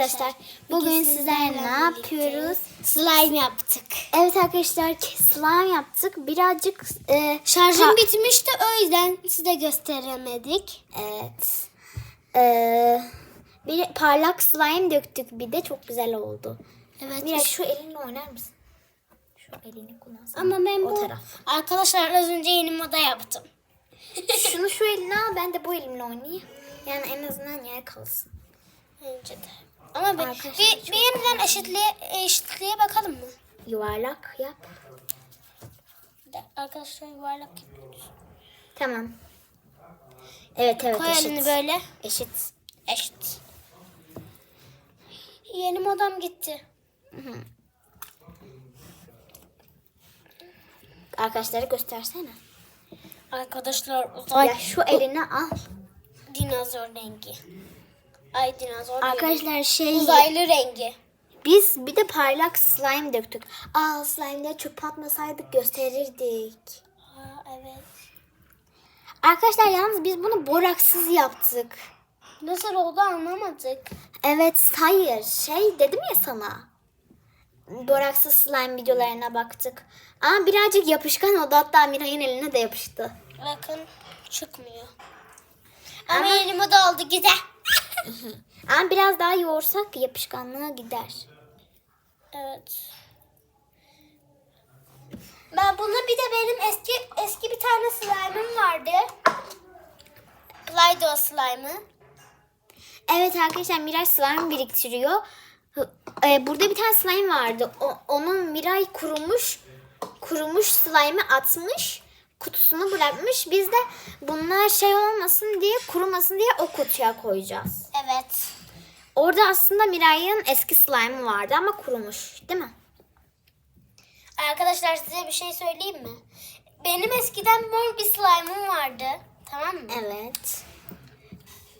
arkadaşlar. Bugün sizlerle ne yapıyoruz? Slime yaptık. Evet arkadaşlar slime yaptık. Birazcık e, Şarjım bitmişti o yüzden size gösteremedik. Evet. E, bir parlak slime döktük bir de çok güzel oldu. Evet. Mira şu elinle oynar mısın? Şu elini kullansana. Ama ben o bu taraf. arkadaşlar az önce yeni moda yaptım. Şunu şu eline al ben de bu elimle oynayayım. Yani en azından yer kalsın. Bence de. Ama Arkadaşlar bir, yeniden eşitliğe, eşitliğe bakalım mı? Yuvarlak yap. De Arkadaşlar yuvarlak yapıyoruz. Tamam. Evet evet Koy eşit. böyle. Eşit. Eşit. Yeni modam gitti. Arkadaşlara göstersene. Arkadaşlar uzay Ya şu elini al. dinozor rengi. Ay dinozor. Arkadaşlar şey Uzaylı rengi. biz bir de parlak slime döktük. Aa slime'de çöp atmasaydık gösterirdik. Ha evet. Arkadaşlar yalnız biz bunu boraksız yaptık. Nasıl oldu anlamadık. Evet hayır şey dedim ya sana. Boraksız slime videolarına baktık. Ama birazcık yapışkan oldu hatta Miray'ın eline de yapıştı. Bakın çıkmıyor. Ama, elime doldu güzel. Ama biraz daha yoğursak yapışkanlığı gider. evet. Ben bunu bir de benim eski eski bir tane slime'ım vardı. Play-Doh slime'ı. Evet arkadaşlar Miray slime biriktiriyor. Hı- e, burada bir tane slime vardı. O, onun Miray kurumuş kurumuş slime'ı atmış. Kutusunu bırakmış. Biz de bunlar şey olmasın diye kurumasın diye o kutuya koyacağız. Evet. Orada aslında Miray'ın eski slime'ı vardı ama kurumuş değil mi? Arkadaşlar size bir şey söyleyeyim mi? Benim eskiden mor bir slime'ım vardı. Tamam mı? Evet.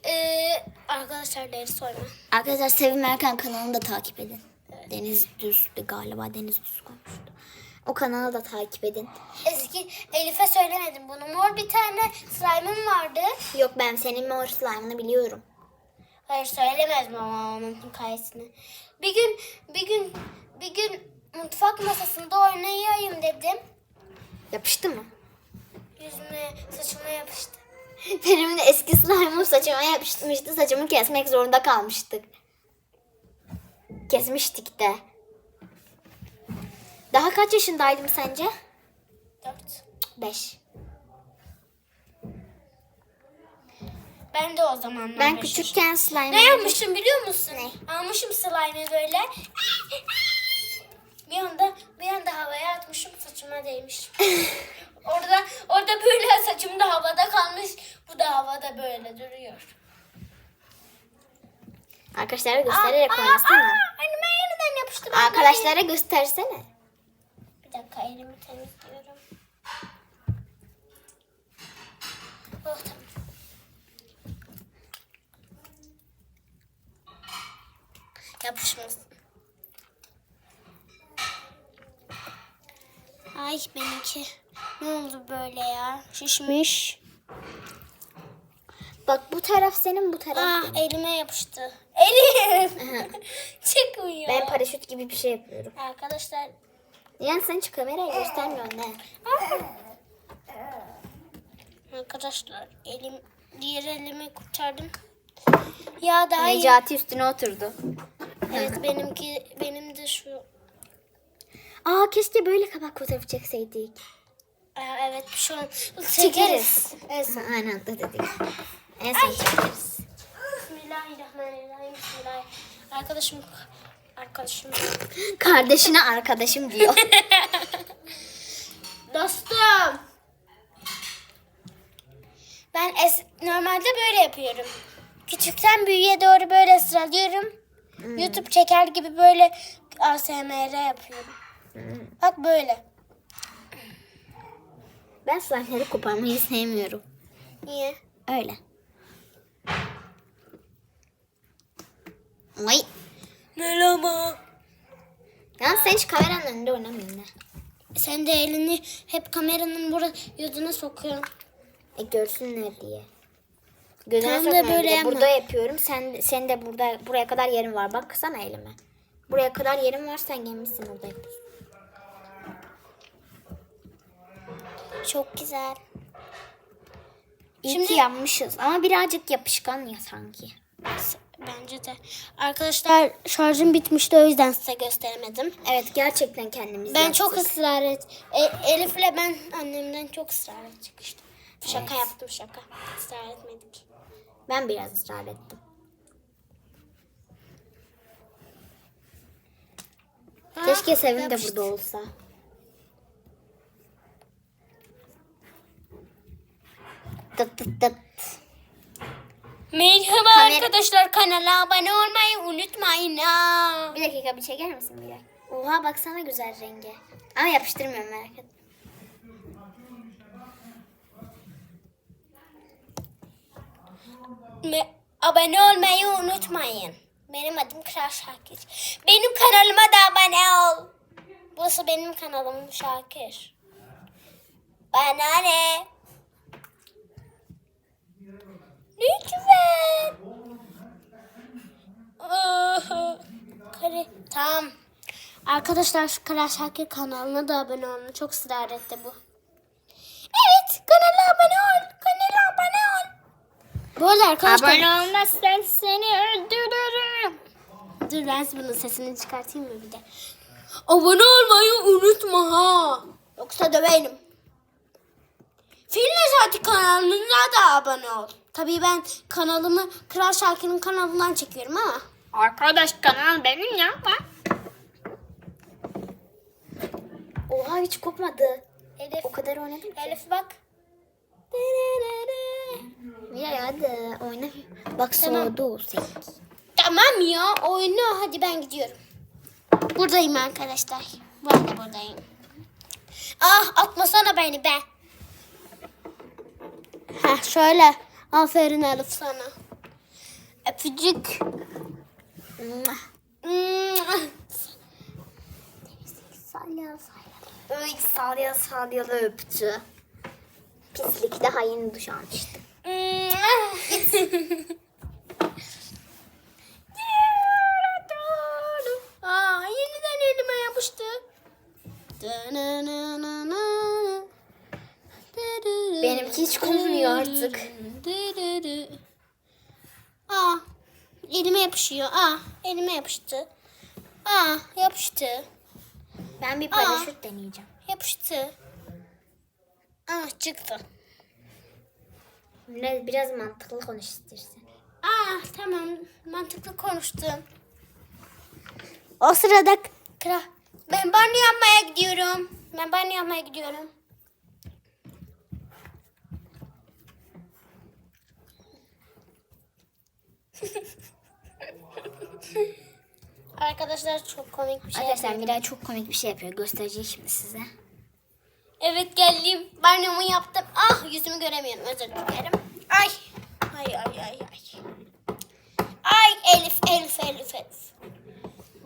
Ee, arkadaşlar deri sorma. Arkadaşlar Sevim Erkan kanalını da takip edin. Deniz Düz'dü galiba Deniz Düz koymuştu. O kanalı da takip edin. Eski Elif'e söylemedim bunu. Mor bir tane slime'ım vardı. Yok ben senin mor slime'ını biliyorum. Hayır söylemezdim ama onun hikayesini. Bir gün bir gün bir gün mutfak masasında oynayayım dedim. Yapıştı mı? Yüzüme saçıma yapıştı. Benim de eski slime'ım saçıma yapışmıştı. Saçımı kesmek zorunda kalmıştık. Kesmiştik de. Daha kaç yaşındaydım sence? Dört. 5. Ben de o zamanlar Ben küçükken slime... Ne yapmışım biliyor musun? Ne? Almışım slime'ı böyle. Bir anda bir anda havaya atmışım saçıma değmiş. orada orada böyle saçım da havada kalmış. Bu da havada böyle duruyor. Arkadaşlara göstererek oynasana. Elime yeniden yapıştı. Ben Arkadaşlara göstersene. Bir dakika elimi temizliyorum. Oh tamam. Yapışmasın. Ay benimki. Ne oldu böyle ya? Şişmiş. Bak bu taraf senin bu taraf Ah benim. elime yapıştı. Elim. Çıkmıyor. Ben paraşüt gibi bir şey yapıyorum. Arkadaşlar Yani sen hiç kamerayı göstermiyorsun ne? Arkadaşlar elim diğer elimi kurtardım. Ya daha iyi. Necati üstüne oturdu. Evet benimki benim de şu. Aa keşke böyle kabak fotoğrafı çekseydik. Aa, evet şu an çekeriz. Çekeriz. Evet, aynı anda dedik. En son çekeriz. Bismillahirrahmanirrahim. Bismillah. Arkadaşım arkadaşım. Kardeşine arkadaşım diyor. Dostum. Ben es normalde böyle yapıyorum. Küçükten büyüğe doğru böyle sıralıyorum. YouTube çeker gibi böyle ASMR yapıyorum. Bak böyle. ben slime'ları koparmayı sevmiyorum. Niye? Öyle. Ay. Merhaba. Ya sen hiç kameranın önünde oynamıyorsun ne? Sen de elini hep kameranın buraya yüzüne sokuyorsun. E görsünler diye. Gözüne Tam da sokmayın böyle bir de. yapma. Burada yapıyorum. Sen sen de burada buraya kadar yerim var. Baksana elime. Buraya kadar yerim var. Sen gelmişsin burada yapıyorsun. Çok güzel. İyi Şimdi- yapmışız. Ama birazcık yapışkan ya sanki. Bence de. Arkadaşlar şarjım bitmişti o yüzden size gösteremedim. Evet gerçekten kendimiz Ben yaptık. çok ısrar et. E, Elif'le ben annemden çok ısrar ettik işte. Şaka yaptım şaka. Israr etmedik. Ben biraz ısrar ettim. Keşke Sevim de burada olsa. Tıt tıt tıt. Merhaba Kamera- arkadaşlar kanala abone olmayı unutmayın ha. Bir dakika bir çeker misin bir dakika? Oha baksana güzel rengi. Ama yapıştırmıyorum merak etme. Abone olmayı unutmayın. Benim adım Kral Şakir. Benim kanalıma da abone ol. Burası benim kanalım Şakir. Bana ne? Lütfen. Kare. Tamam. Arkadaşlar şu Kral Şakir kanalına da abone olun. Çok ısrar etti bu. Evet kanala abone ol. Abone. Bu arada arkadaşlar. olmazsan seni öldürürüm. Dur ben bunun sesini çıkartayım mı bir de? Abone olmayı unutma ha. Yoksa döverim. Fil Necati kanalına da abone ol. Tabii ben kanalımı Kral Şakir'in kanalından çekiyorum ama. Arkadaş kanal benim ya bak. Oha hiç kopmadı. Elif, O kadar oynadım ki. Elif bak. Miray hadi oyna. Bak Tamam. soğudu seninki. Tamam ya oyna hadi ben gidiyorum. Buradayım arkadaşlar. Ben de buradayım. Ah atmasana beni be. Heh şöyle. Aferin Elif sana. Öpücük. Salya salya. Ay salya salyalı öptü. Pislik daha yeni duş almıştım. Aa, yeniden elime yapıştı. Benimki hiç kopmuyor artık. Aa, elime yapışıyor. Aa, elime yapıştı. Aa, yapıştı. Ben bir paraşüt deneyeceğim. Yapıştı. Aa, çıktı. Biraz, biraz mantıklı konuş istersen. Aa, tamam. Mantıklı konuştun. O sırada kra ben banyo yapmaya gidiyorum. Ben banyo yapmaya gidiyorum. Arkadaşlar çok komik bir şey. Arkadaşlar yapıyorum. Miray çok komik bir şey yapıyor. Göstereceğim şimdi size. Evet geldim. Banyomu yaptım. Ah yüzümü göremiyorum. Özür dilerim. Ay. Ay ay ay ay. Ay Elif Elif Elif Elif.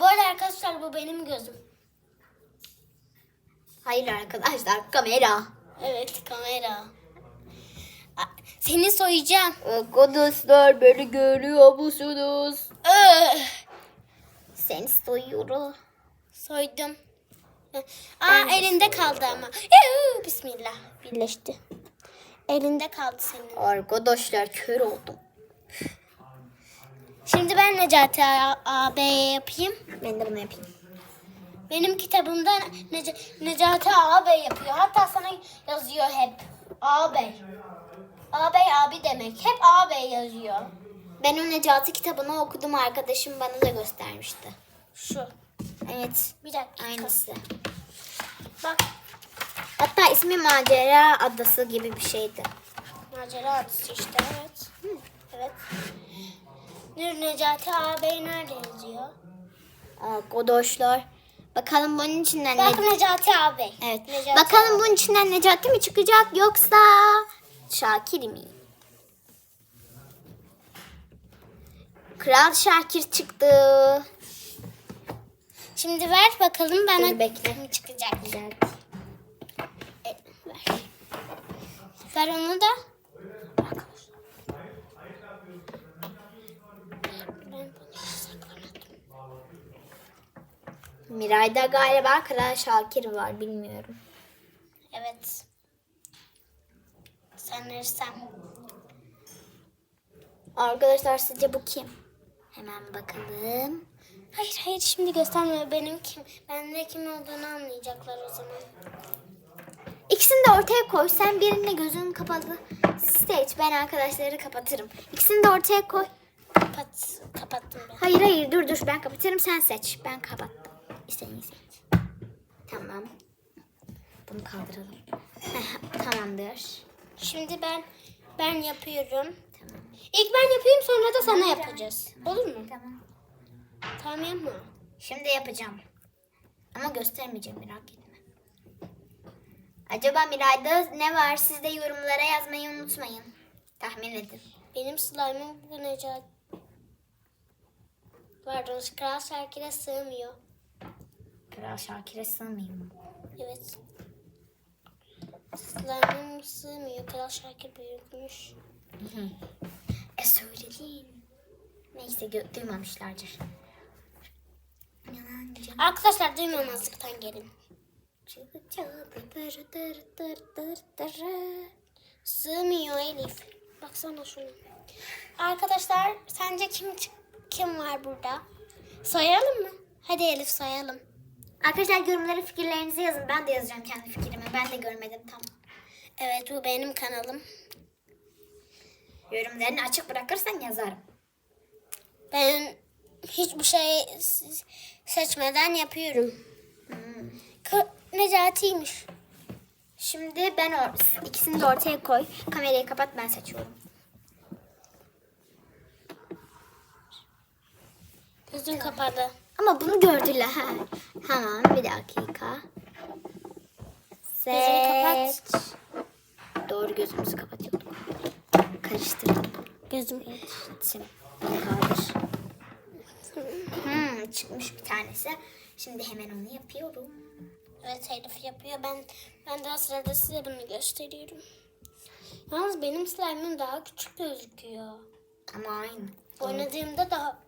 Bu arada arkadaşlar bu benim gözüm. Hayır arkadaşlar kamera. Evet kamera. Seni soyacağım. Arkadaşlar beni görüyor musunuz? Öh, Seni soyuyorum. soydum. Aa elinde kaldı ama. Bismillah. Birleşti. Elinde kaldı senin. Arkadaşlar kör oldum. Şimdi ben Necati A- ağabeye yapayım. Ben de bunu yapayım. Benim kitabımda Nece- Necati ağabey yapıyor. Hatta sana yazıyor hep. Ağabey. Ağabey abi demek. Hep ağabey yazıyor. Ben o Necati kitabını okudum. Arkadaşım bana da göstermişti. Şu. Evet. Bir dakika. Aynısı. Bak. Hatta ismi Macera Adası gibi bir şeydi. Macera adısı işte evet. Evet. Ne- Necati ağabey nerede yazıyor? Arkadaşlar. Bakalım bunun içinden Bak ne... Necati ağabey. Evet. Necati Bakalım ağabey. bunun içinden Necati mi çıkacak yoksa Şakir mi? Kral Şakir çıktı. Şimdi ver bakalım bana Dur, bekle. kim çıkacak. Güzel. E, ver. Ver onu da. Miray'da galiba Kral Şakir var bilmiyorum. Evet. Sanırsam. Arkadaşlar sizce bu kim? Hemen bakalım. Hayır hayır şimdi gösterme benim kim. Ben de kim olduğunu anlayacaklar o zaman. İkisini de ortaya koy. Sen birine gözün kapalı seç. Ben arkadaşları kapatırım. İkisini de ortaya koy. Kapat, kapattım ben. Hayır hayır dur dur ben kapatırım sen seç. Ben kapattım. İstediğini seç. Tamam. Bunu kaldıralım. Tamamdır. Şimdi ben ben yapıyorum. Tamam. İlk ben yapayım sonra da sana yapacağız. Olur mu? Tamam. Tamam yapma. Şimdi yapacağım. Ama göstermeyeceğim merak etme. Acaba Miray'da ne var? Siz de yorumlara yazmayı unutmayın. Tahmin edin. Benim slime'ım bu Necat. Pardon, Kral Şakir'e sığmıyor. Kral Şakir'e sığmıyor mu? Evet. Slime'ım sığmıyor. Kral Şakir büyükmüş. E söyleyin. Neyse duymamışlardır. Arkadaşlar duymamazlıktan gelin. Sığmıyor Elif. Baksana şuna. Arkadaşlar sence kim kim var burada? Sayalım mı? Hadi Elif sayalım. Arkadaşlar yorumlara fikirlerinizi yazın. Ben de yazacağım kendi fikrimi. Ben de görmedim tam. Evet bu benim kanalım. Yorumlarını açık bırakırsan yazarım. Ben hiçbir şey seçmeden yapıyorum. Ka- Necati'ymiş. Şimdi ben or- ikisini de ortaya koy. Kamerayı kapat ben seçiyorum. Gözün kapalı. Ama bunu gördüler. Tamam bir dakika. Seç. Doğru gözümüzü kapatıyorduk. Karıştırdım. Gözüm. Bunu kaldır. Hmm, çıkmış bir tanesi. Şimdi hemen onu yapıyorum. Evet Elif yapıyor. Ben ben de o sırada size bunu gösteriyorum. Yalnız benim slime'ım daha küçük gözüküyor. Ama aynı. Oynadığımda daha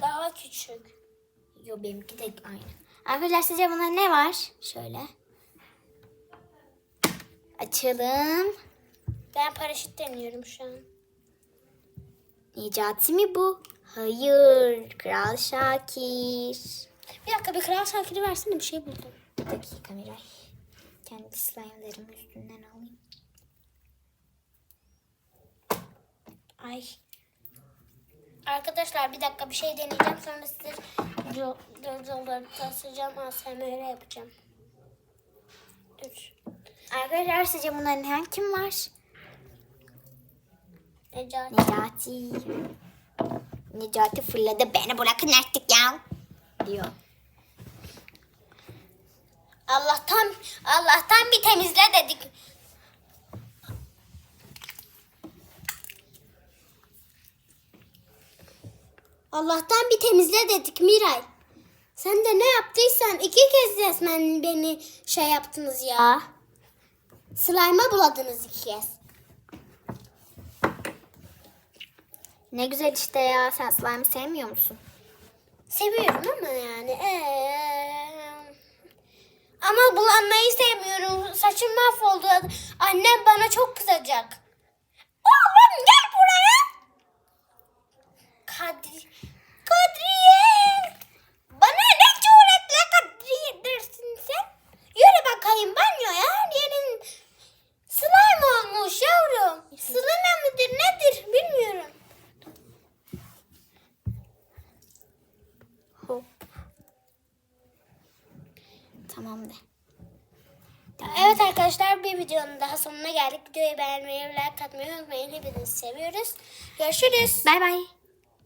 daha küçük. Yo benimki de aynı. Arkadaşlar sizce buna ne var? Şöyle. Açalım. Ben paraşüt deniyorum şu an. Necati mi bu? Hayır. Kral Şakir. Bir dakika bir kral şakiri versene bir şey buldum. Bir dakika Miray. Kendi slime'larımı üstünden alayım. Ay. Arkadaşlar bir dakika bir şey deneyeceğim sonra size videoları tasarlayacağım ASMR yapacağım. Dur. Arkadaşlar sizce bunların hem kim var? Necati. Necati. Necati fırladı. Beni bırakın artık ya. Diyor. Allah'tan Allah'tan bir temizle dedik. Allah'tan bir temizle dedik Miray. Sen de ne yaptıysan iki kez resmen beni şey yaptınız ya. Slime'a buladınız iki kez. Ne güzel işte ya. Sen slime sevmiyor musun? Seviyorum ama yani. ee, Ama bulanmayı sevmiyorum. Saçım mahvoldu. Annem bana çok kızacak. Oğlum gel. Kadri. Kadriye. Bana ne cüretle Kadriye dersin sen? Yürü bakayım banyoya. Yerin slime olmuş yavrum. Slime midir nedir bilmiyorum. Hop. Tamam de. Evet arkadaşlar bir videonun daha sonuna geldik. Videoyu beğenmeyi like atmayı unutmayın. Hepinizi seviyoruz. Görüşürüz. Bay bay.